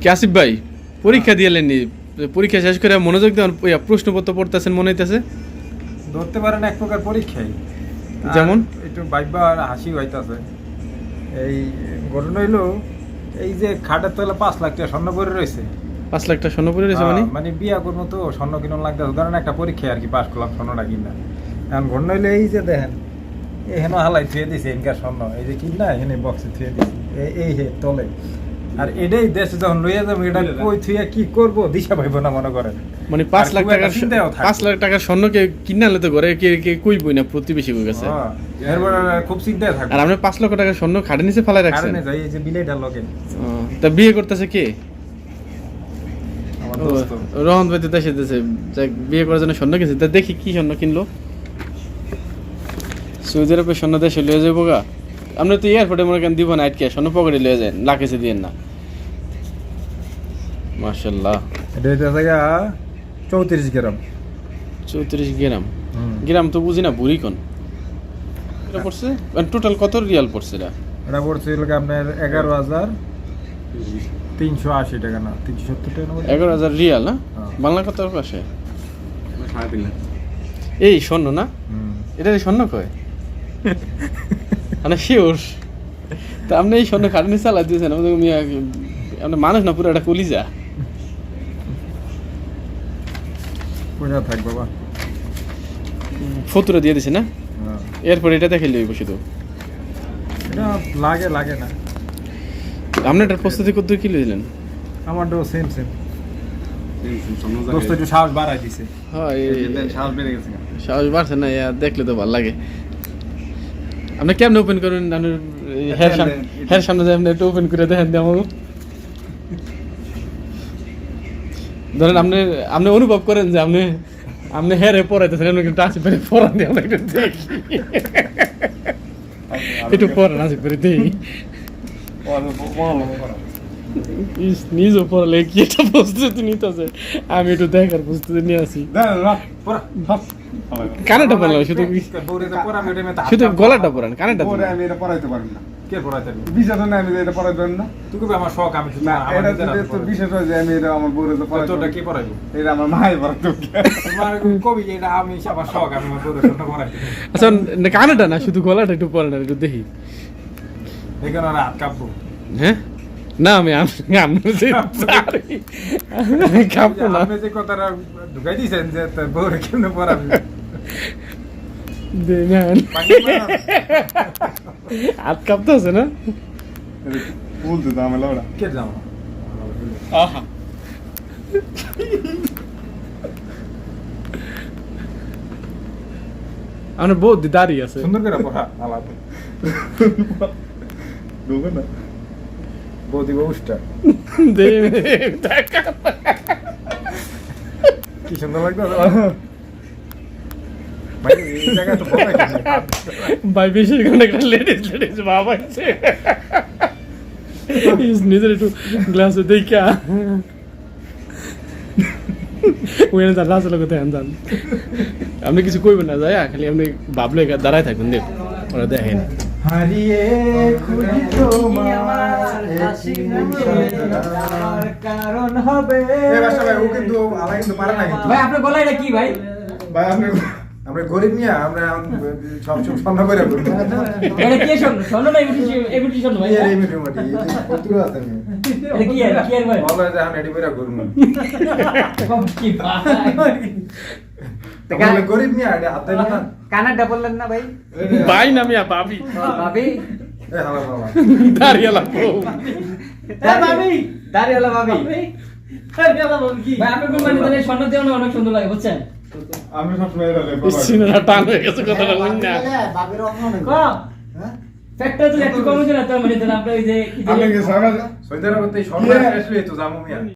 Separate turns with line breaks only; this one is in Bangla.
কি আসিফ ভাই পরীক্ষা দিয়েলেন নি পরীক্ষা শেষ করে মনোযোগ ইয়া, প্রশ্নপত্র পড়তেছেন মনে হইতেছে?
ধরতে পারেন এক প্রকার পরীক্ষাই।
যেমন?
একটু বাইবা আর হাসি হইতাছে। এই ঘটনা হইল এই যে খাটের তলে পাঁচ লাখ টাকা স্বর্ণ পরে রয়েছে
পাঁচ লাখ টাকা স্বর্ণ পড়ে রয়েছে মানে?
মানে বিয়া করব তো স্বর্ণ কিনুন লাগতেছে ধরেন একটা পরীক্ষা আর কি পাস করলাম স্বর্ণটা কিনা এখন ঘটনা হইল এই যে দেখেন এখানে হালাই থুয়ে দিছে এনকার স্বর্ণ। এই যে কিনা এখানে বক্সে থুয়ে দিছে। এই হে তলে। আর এটাই দেশে যখন লইয়া যাব এটা কই থুয়ে কি করব? দিশা পাইবো না মনে করেন।
মানে পাঁচ লাখ টাকার পাঁচ লাখ টাকার স্বর্ণকে কিনে আনলে তো ঘরে কে কে কইবই না প্রতিবেশী কই গেছে?
হ্যাঁ, খুব চিন্তায় থাকবে।
আর আপনি পাঁচ লক্ষ টাকার স্বর্ণ খাটে নিচে ফেলাই রাখছেন?
কারণে যাই এই যে লগে।
তা বিয়ে করতেছে কে? রহন ভাই তো দেশে দেশে বিয়ে করার জন্য স্বর্ণ কিনছে। তা দেখি কি স্বর্ণ কিনলো। সৌদি আরবে স্বর্ণ দেশে লয়ে যাব গা। আপনি তো এয়ারপোর্টে মনে করেন দিব না আটকে স্বর্ণ পকেটে লয়ে যায় লাখেছে দিয়েন না।
এটা থাকা চৌত্রিশ গ্রাম।
চৌত্রিশ গ্রাম। গ্রাম তো বুঝি না বুড়ি কোন? এটা পড়ছে? টোটাল কত রিয়াল পড়ছে এটা?
এটা পড়ছে হলো আপনার এগারো হাজার তিনশো আশি টাকা না তিনশো সত্তর টাকা
এগারো হাজার রিয়াল না?
হ্যাঁ।
বাংলা কত পাশে এই স্বর্ণ না। এটা স্বর্ণ কয়? মানে শিওর। তা আপনি এই স্বর্ণ খাটনি চালা দিয়েছেন আমাদের মানুষ না পুরো একটা কলিজা।
থাক বাবা।
ফতুরা দিয়ে দিছে না?
হ্যাঁ।
এরপর এটা দেখে লইব শুধু।
এটা লাগে লাগে না।
আপনি এটার প্রস্তুতি করতে কি লইলেন?
সেম সেম দোস্ত একটু সাহস বাড়াই দিছে।
হ্যাঁ। এই- সাহস বাড়ছে না ইয়া দেখলে তো ভালো লাগে। আপনি কেমন ওপেন করবেন আপনার হেয়ার সামনে হেয়ার সামনে আপনি একটু ওপেন করে দেখেন দিয়ে আমাকে। ধরেন আপনি আপনি অনুভব করেন যে আপনি আপনি হেয়ারে পড়াইতেছেন আপনি একটু টাচ করে পড়ান দিয়ে আমরা একটু দেখি একটু পড়ান আছে করে দেখি নিজেও পড়ালে কি প্রস্তুতি নিতেছে আমি একটু দেখার প্রস্তুতি নিয়ে আসি। কানেটা পড়লাম শুধু শুধু গলাটা পড়ান কানেটা
পরে আমি এটা পড়াইতে পারি না
কে?
বিশেষ না আমি এটা না।
তুই কবি আমার শখ আমি শুধু
না
আমার
এটা যদি তো বিশেষ হয় যে আমি এটা আমার বউরে তো।
কি পড়াইবো?
এটা আমার মাই
কবি এটা আমি আমার শখ আমি আমার বউরে
আচ্ছা না, না শুধু গলাটা একটু পড়েন একটু দেখি।
এখানে আর হাত কাঁপবো।
হ্যাঁ? না আমি যে জানি। আমি কাঁপবো না।
আপনি যে কথাটা ঢুকাই দিয়েছেন যে বউরে কেমনে।
হাত কাঁপতে আছে না
বলতে তো আমার লাউড়া
কে জানো
আহা আমার বউ দাঁড়িয়ে আছে
সুন্দর করে পড়া আলাপ
ঢোকে না
বউ দিব উষ্টা
দে দেখা
কি সুন্দর লাগতো ভাই এই জায়গায় তো পড়াই
ভাই বেশি কোনো একটা লেডিস লেডিস বাবা আছে নিজের একটু গ্লাসে দেখা ওখানে রাস্তা লোক দেখেন যান আপনি কিছু কইবেন না যায় খালি আপনি ভাবলে দাঁড়ায় থাকবেন দেখ ওরা দেখেন।
হারিয়ে খুঁজি তোমার কারণ হবে ভাই ও কিন্তু আলা কিন্তু পারে না কিন্তু
ভাই আপনার গলা এটা কি ভাই?
ভাই আপনি
আমরা গরিব মিয়া আমরা সব সব সন্ধ্যা করে
এটা কে শোন শোনো না এমনি এমনি শোনো ভাই?
এই মিটু মাটি কতগুলো আছে
এটা কি আর কি আর ভাই?
ভালো আছে এখন এডি বেরা করুন
কি ভাই?
গরিব মিয়া এটা হাতে না।
কানাডা বললেন না ভাই?
ভাই না মিয়া ভাবি।
ভাবি?
এ হালা বাবা
দাঁড়িয়ে লাগবো
ভাবি। দাঁড়িয়ালা ভাবি ভাই আপনি কোন স্বর্ণ দেওয়া অনেক সুন্দর লাগে বুঝছেন?
আমি সবসময় এটা লেখা
সিনেমা টান হয়ে গেছে কথাটা বলি না।
ক ফ্যাক্টর তো একটু কমে গেল না তার মানে আপনার ওই যে আমি যে-
আপনি কি সারা
সৈদারা করতে সন্ধ্যা আসলে তো জামু মিয়া।